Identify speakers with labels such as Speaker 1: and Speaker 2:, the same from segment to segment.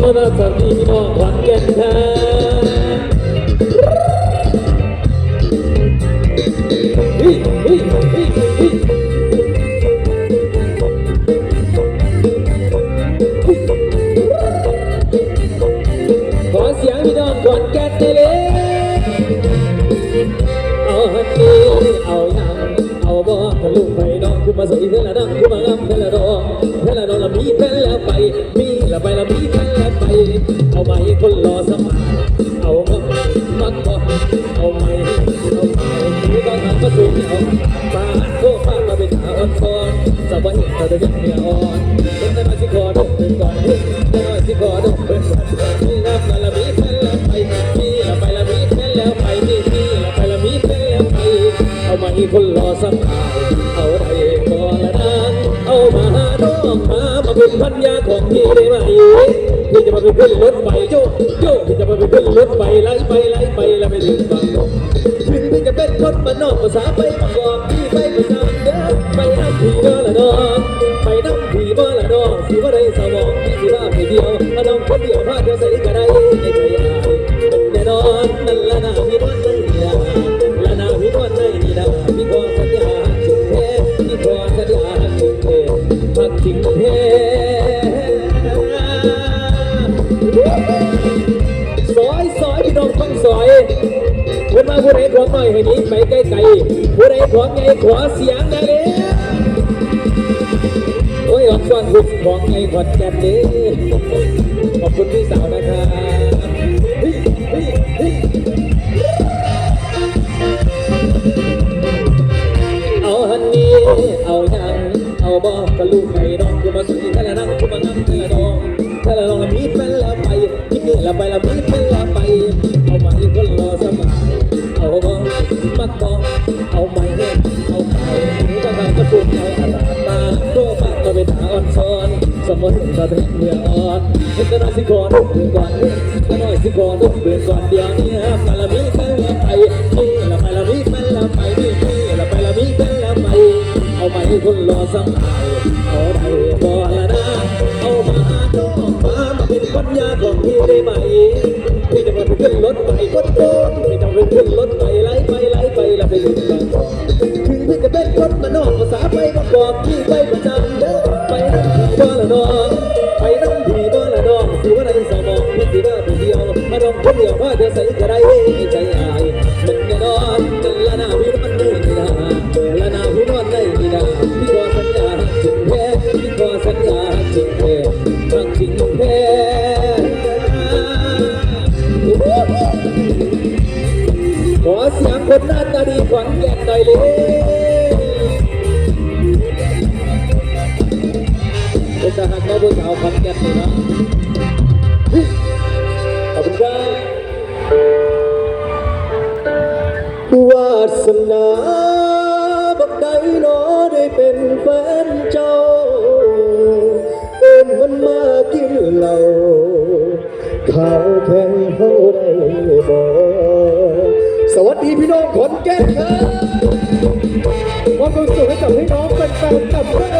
Speaker 1: โอ้นาสนที่น้องขอนแก่นครับเฮ้ยเฮ้ยเฮ้ยเฮ้ยขอเสียงพี่น้องขอนแก่นได้เลยเอาฮันนี่เอายังเอาบ่ทะลุไปน้องคือมาใส่เธอละน้องคือมางามเธอละดองเธอละดองละมีเธอละไปมี ละไปละมีเธอละไปเอาไปคนรอสมัครเอามามักบ่เอาไม่เอาไปที่ต้องทำมาสูงเอามาโค้ฟ้ามาเป็นขาอ่อนซ้อนสบายแต่จะยังเมียอ่อนเป็นแต่มาสิขอดกเป็นก่อนแต่มาสิขอดกเป็นก่อนมีน้ำละมีเธอละไปมีละไปละมีเธอละไปมีมีละไปละมีเธอละไปเอามาให้คนรอสักขายเอาได้ก่อนละนางเอามาหาน้องมามาเป็นพันยาของพี่ พี่จะมาไปขึ้นรถไฟโยโยกพี่จะมาไปขึ้นรถไฟไล่ไปไล่ไปแล้วไปถึงบางนกถึงพี่จะเป็นคนมานนอกภาษาไป นี้ไปไกล้ๆผู้ใดขอไงขอเสียงนะเด้โอ้ยออกซ่อนหุบของไงขอแก่นเด้ขอบคุณพี่สาวนะครับเอาฮันนี่เอายังเอาบอกกับลูกไก่น้องกูมาสุยทะละนั่งกูมานั่งทะละน้องทะละน้องละมีเป็นละไปที่นี่ละไปละมี เราเป็นเมื่ออ่อนเห็นแต่น้อยสิก่อนเบื่อก่อนแต่น้อยสิก่อนเบื่อก่อนเดียวนี้มาละมีเป็นละไปนี่ละไปละมีเป็นละไปนี่นี่ละไปละมีเป็นละไปเอาไปคนรอสังหายเอาได้บ่ละนะเอามาน้องมามาเป็นปัญญาของพี่ได้ไหมพี่จะมาเป็นขึ้นรถไปก้นโกนพี่จะเป็นขึ้นรถไปไล่ไปไล่ไปล้วไปถึงบางกอกถึงพี่จะเป็นคนมานอกภาษาไปประกอบพี่ไปประจำเด้อไปนั่งผีบ่ละน้อง สิว่าในสมองพี่สิว่าผู้เดียวมาดองคนเดียวว่าจะใส่กระไรใจอายมันแน่นอนนั่นละนาพี่มันนี่นะละนาพี่นอนในนี่นะพี่ขอสัญญาถึงแพ้พี่ขอสัญญาถึงแพ้รักจริงแพ้ขอเสียงคนหน้าตาดีขวัญแก่นหน่อยเลยเป็นทหารมาบนสาวขวัญแก่นเลยนะ
Speaker 2: สนาบักใดนอได้เป็นแฟนเจ้าเอินมันมากินเหล้าข้าวแข็งเฮาได้บ่สวัสดีพี่น้องขอนแก่นครับมอบความสุขให้กับพี่น้องเป็นแฟนกับพระเอน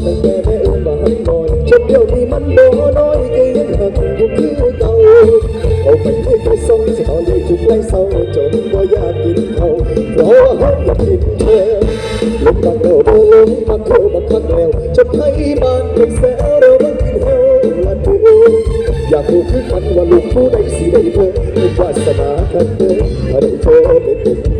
Speaker 2: กมันเอาแต่แม่อุ้มมาให้นอนจนเดียวนี้มันบ่น้อยก็ยังหักอยู่คือเก่าเอาไปให้ไปส่งสิเขาเลยทุกไล่เศร้าจนบ่อยากกินเขาเพราะว่าเขาอยากกินเธอลมบังเราบ่ลมมาเข้ามาคักแล้วจนให้บ้านเป็นแสวเราบังกินเฮาละเธอยากรู้คือกันว่าลูกผู้ใดสิได้เธอเป็นวาสนาคันเธอถ้าได้เธอเป็น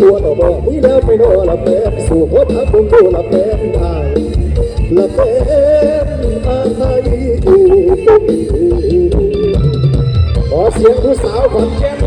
Speaker 2: ตัวต่อบอกนี่แล้วไปนอละเม่สู่พบทับคงโตละเแม่ทางละเม่อาศัยอยู่ขอเสียงผู้สาวขอนแก่น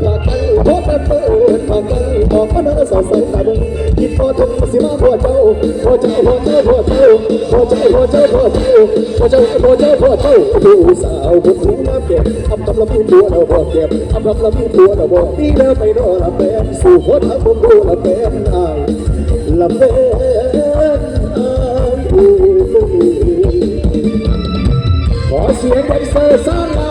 Speaker 2: ปิดปากกันพอจะเปิดปากกันบอกก็น่าสดใส่ตาบุญคิดพอถึงสิมาพอเจ้าพอเจ้าพอเจ้าพอเจ้าพอเจ้าพอเจ้าพอเจ้าพอเจ้าพอเจ้าพอเจ้าผู้สาวคนหูน้ำเก็บทำทำละมีผัวเราบอกเก็บทำทำละมีผัวเราบอกนี่แล้วไปรอละแฟนสู่หัวทางผมรู้ละแฟนอายละแฟนอายขอเสียงไดเซอร์สร้างเรา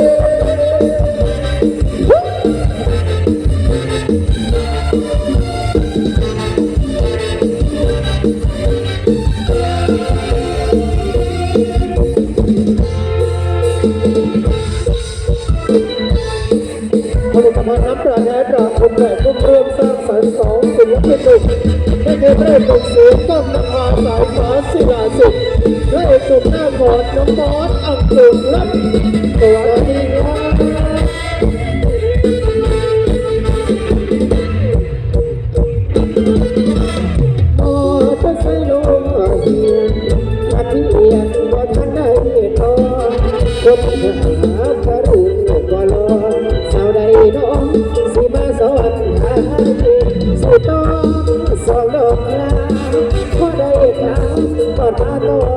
Speaker 2: แต่ก็เริ่มสร้างสรรค์สองเสียงป็นหนุ่ให้เทปแรกของเสียงต้องนภาสายฟ้าศิลาสุขและเอกสุขหน้าขอดน้องบอสอักสุขรัตัวที่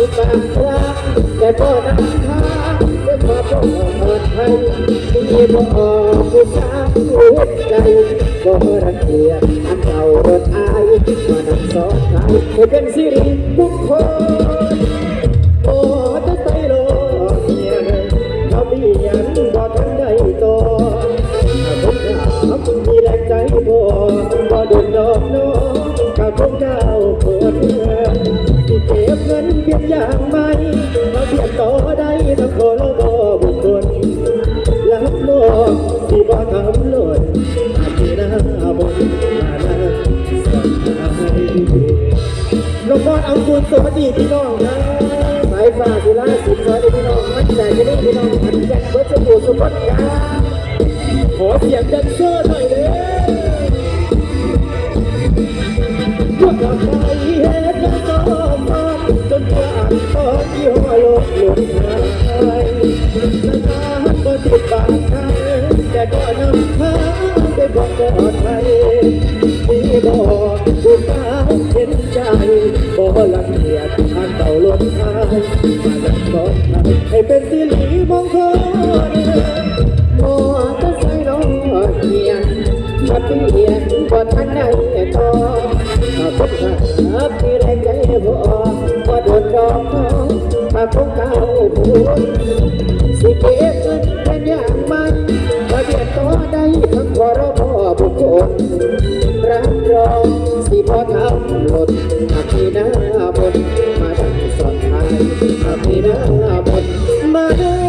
Speaker 2: ก็ถูกบางครั้งแต่ก็นำทางด้วยความปลอดภัยที่บ่ออกผู้สาวหัวใจบ่รังเกียจอันเก่ารถอายมานำสอนไทยให้เป็นสิริมงคลโอ้ ลงพอดเอาคูณสมบัติพี่น้องนะสายฟ้าสุราสินสอยพี่น้องมันใจจะได้พี่น้องมันในเบิร์ตสมบูสุพจน์ครับ
Speaker 3: ขอเสียงแดนเซอร์หน่อยเล
Speaker 4: ยกเราไปเฮ็ดแล้วก็มอจนกว่าอนที่หัวโลกหลุดหายนานก็ติดปากใครแต่ก็นำพา ไปบอกปลอดภัยที่บอกผู้สาวเห็นใจบ่ลังเกียจทางเต่าลมทางมาดักกอนให้เป็นสิริมงคลมอเตอร์ไซค์น้องเกียนชัดเอียนบ่ทันได้ทอถ้าคนหักที่แรงใจบ่ออกว่โดนดอกน้องถ้าคงเก่าพูดสิเก็บเงินเป็นอย่างมันถ้าเบียดต่อได้ บุคคลรับรองสิพอทำหล่นหากมีหน้าบน มาดังสอนไทยมากมีหน้าบนมา